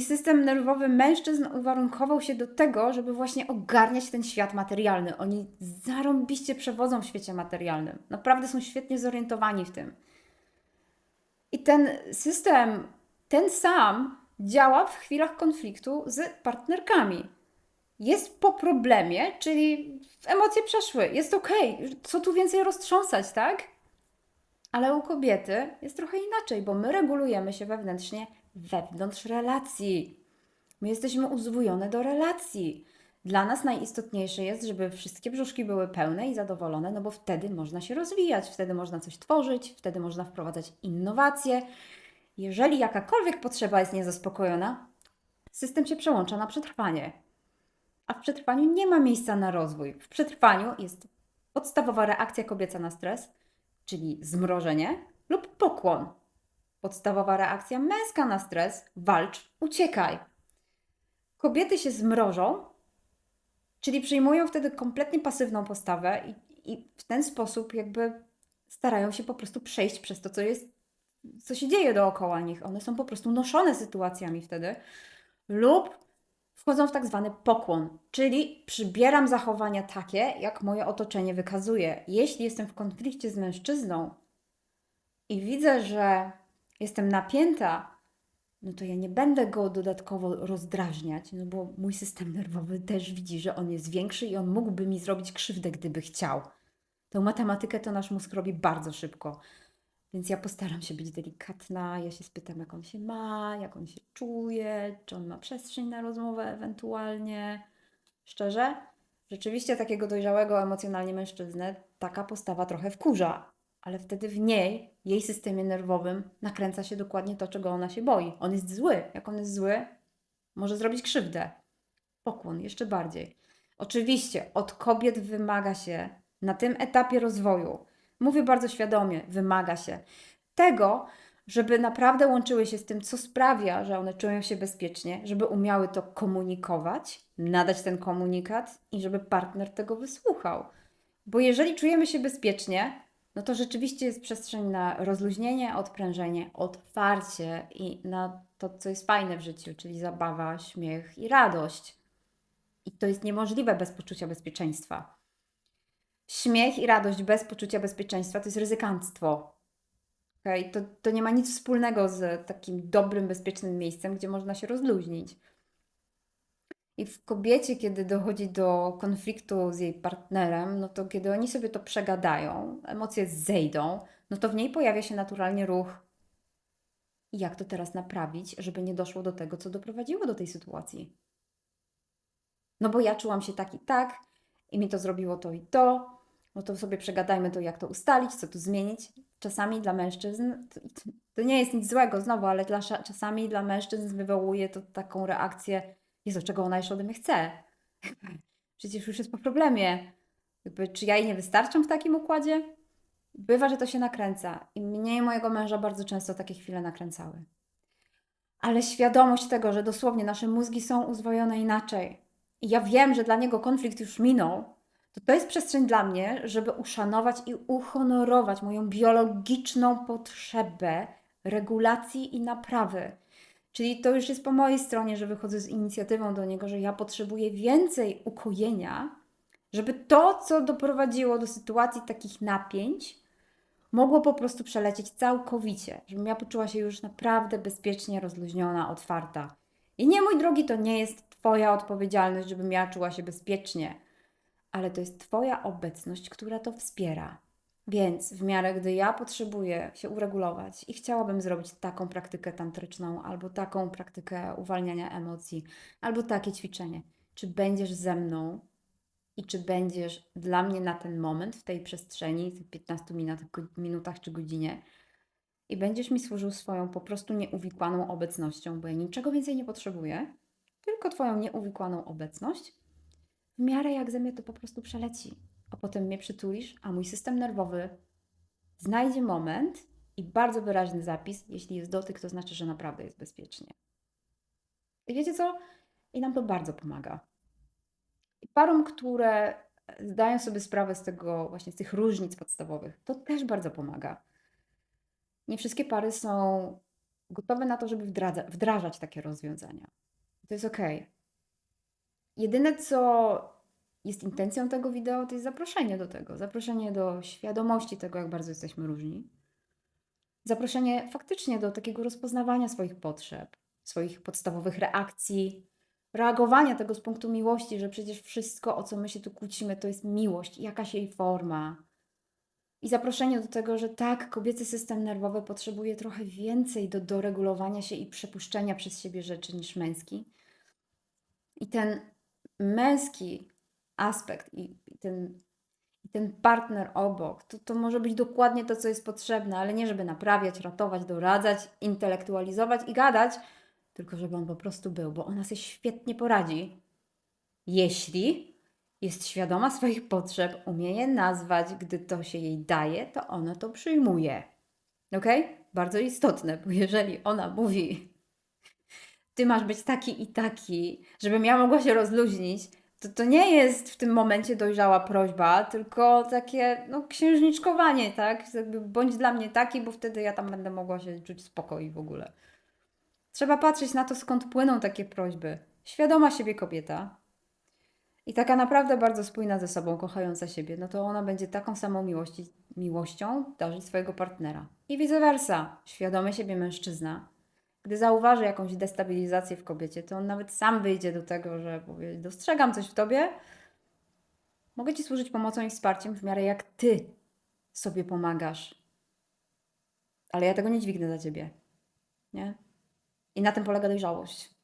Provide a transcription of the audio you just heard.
I system nerwowy mężczyzn uwarunkował się do tego, żeby właśnie ogarniać ten świat materialny. Oni zarąbiście przewodzą w świecie materialnym. Naprawdę są świetnie zorientowani w tym. I ten system, ten sam, działa w chwilach konfliktu z partnerkami. Jest po problemie, czyli emocje przeszły, jest okej, co tu więcej roztrząsać, tak? Ale u kobiety jest trochę inaczej, bo my regulujemy się wewnętrznie wewnątrz relacji. My jesteśmy uzwojone do relacji. Dla nas najistotniejsze jest, żeby wszystkie brzuszki były pełne i zadowolone, no bo wtedy można się rozwijać, wtedy można coś tworzyć, wtedy można wprowadzać innowacje. Jeżeli jakakolwiek potrzeba jest niezaspokojona, system się przełącza na przetrwanie. A w przetrwaniu nie ma miejsca na rozwój. W przetrwaniu jest podstawowa reakcja kobieca na stres, czyli zmrożenie lub pokłon. Podstawowa reakcja męska na stres walcz, uciekaj. Kobiety się zmrożą, czyli przyjmują wtedy kompletnie pasywną postawę i, i w ten sposób jakby starają się po prostu przejść przez to, co jest, co się dzieje dookoła nich. One są po prostu noszone sytuacjami wtedy lub wchodzą w tak zwany pokłon, czyli przybieram zachowania takie, jak moje otoczenie wykazuje. Jeśli jestem w konflikcie z mężczyzną i widzę, że jestem napięta, no to ja nie będę go dodatkowo rozdrażniać, no bo mój system nerwowy też widzi, że on jest większy i on mógłby mi zrobić krzywdę, gdyby chciał. Tą matematykę to nasz mózg robi bardzo szybko. Więc ja postaram się być delikatna, ja się spytam, jak on się ma, jak on się czuje, czy on ma przestrzeń na rozmowę ewentualnie. Szczerze, rzeczywiście takiego dojrzałego emocjonalnie mężczyznę taka postawa trochę wkurza, ale wtedy w niej, jej systemie nerwowym nakręca się dokładnie to, czego ona się boi. On jest zły. Jak on jest zły, może zrobić krzywdę. Pokłon, jeszcze bardziej. Oczywiście od kobiet wymaga się na tym etapie rozwoju, mówię bardzo świadomie, wymaga się tego, żeby naprawdę łączyły się z tym, co sprawia, że one czują się bezpiecznie, żeby umiały to komunikować, nadać ten komunikat i żeby partner tego wysłuchał. Bo jeżeli czujemy się bezpiecznie, no to rzeczywiście jest przestrzeń na rozluźnienie, odprężenie, otwarcie i na to, co jest fajne w życiu, czyli zabawa, śmiech i radość. I to jest niemożliwe bez poczucia bezpieczeństwa. Śmiech i radość bez poczucia bezpieczeństwa to jest ryzykanstwo. Okay? To, to nie ma nic wspólnego z takim dobrym, bezpiecznym miejscem, gdzie można się rozluźnić. I w kobiecie, kiedy dochodzi do konfliktu z jej partnerem, no to kiedy oni sobie to przegadają, emocje zejdą, no to w niej pojawia się naturalnie ruch. I jak to teraz naprawić, żeby nie doszło do tego, co doprowadziło do tej sytuacji? No bo ja czułam się tak i tak, i mi to zrobiło to i to, no to sobie przegadajmy to, jak to ustalić, co tu zmienić. Czasami dla mężczyzn, to, to nie jest nic złego znowu, ale dla, czasami dla mężczyzn wywołuje to taką reakcję, Jezu, czego ona jeszcze ode mnie chce? Przecież już jest po problemie. Jakby, czy ja jej nie wystarczam w takim układzie? Bywa, że to się nakręca. I mnie i mojego męża bardzo często takie chwile nakręcały. Ale świadomość tego, że dosłownie nasze mózgi są uzwojone inaczej. I ja wiem, że dla niego konflikt już minął, to to jest przestrzeń dla mnie, żeby uszanować i uhonorować moją biologiczną potrzebę regulacji i naprawy. Czyli to już jest po mojej stronie, że wychodzę z inicjatywą do niego, że ja potrzebuję więcej ukojenia, żeby to, co doprowadziło do sytuacji takich napięć, mogło po prostu przelecieć całkowicie, żebym ja poczuła się już naprawdę bezpiecznie rozluźniona, otwarta. I nie, mój drogi, to nie jest Twoja odpowiedzialność, żebym ja czuła się bezpiecznie ale to jest Twoja obecność, która to wspiera. Więc w miarę, gdy ja potrzebuję się uregulować i chciałabym zrobić taką praktykę tantryczną, albo taką praktykę uwalniania emocji, albo takie ćwiczenie, czy będziesz ze mną i czy będziesz dla mnie na ten moment, w tej przestrzeni, w tych 15 minutach czy godzinie, i będziesz mi służył swoją po prostu nieuwikłaną obecnością, bo ja niczego więcej nie potrzebuję, tylko Twoją nieuwikłaną obecność w miarę jak ze mnie to po prostu przeleci, a potem mnie przytulisz, a mój system nerwowy znajdzie moment i bardzo wyraźny zapis, jeśli jest dotyk, to znaczy, że naprawdę jest bezpiecznie. I wiecie co? I nam to bardzo pomaga. I parom, które zdają sobie sprawę z tego, właśnie z tych różnic podstawowych, to też bardzo pomaga. Nie wszystkie pary są gotowe na to, żeby wdradza, wdrażać takie rozwiązania. To jest ok. Jedyne, co jest intencją tego wideo, to jest zaproszenie do tego. Zaproszenie do świadomości tego, jak bardzo jesteśmy różni. Zaproszenie faktycznie do takiego rozpoznawania swoich potrzeb, swoich podstawowych reakcji, reagowania tego z punktu miłości, że przecież wszystko, o co my się tu kłócimy, to jest miłość, jakaś jej forma. I zaproszenie do tego, że tak, kobiecy system nerwowy potrzebuje trochę więcej do doregulowania się i przepuszczenia przez siebie rzeczy niż męski. I ten męski aspekt i, i ten, ten partner obok, to, to może być dokładnie to, co jest potrzebne, ale nie żeby naprawiać, ratować, doradzać, intelektualizować i gadać, tylko żeby on po prostu był, bo ona sobie świetnie poradzi, jeśli jest świadoma swoich potrzeb, umie je nazwać, gdy to się jej daje, to ona to przyjmuje. Ok? Bardzo istotne, bo jeżeli ona mówi, ty masz być taki i taki, żebym ja mogła się rozluźnić, to to nie jest w tym momencie dojrzała prośba, tylko takie no, księżniczkowanie, tak? Jakby bądź dla mnie taki, bo wtedy ja tam będę mogła się czuć spokoj w ogóle. Trzeba patrzeć na to, skąd płyną takie prośby. Świadoma siebie kobieta i taka naprawdę bardzo spójna ze sobą, kochająca siebie, no to ona będzie taką samą miłości, miłością darzyć swojego partnera. I vice versa. Świadomy siebie mężczyzna, gdy zauważy jakąś destabilizację w kobiecie, to on nawet sam wyjdzie do tego, że powie, dostrzegam coś w tobie, mogę ci służyć pomocą i wsparciem w miarę jak ty sobie pomagasz. Ale ja tego nie dźwignę za ciebie. Nie? I na tym polega dojrzałość.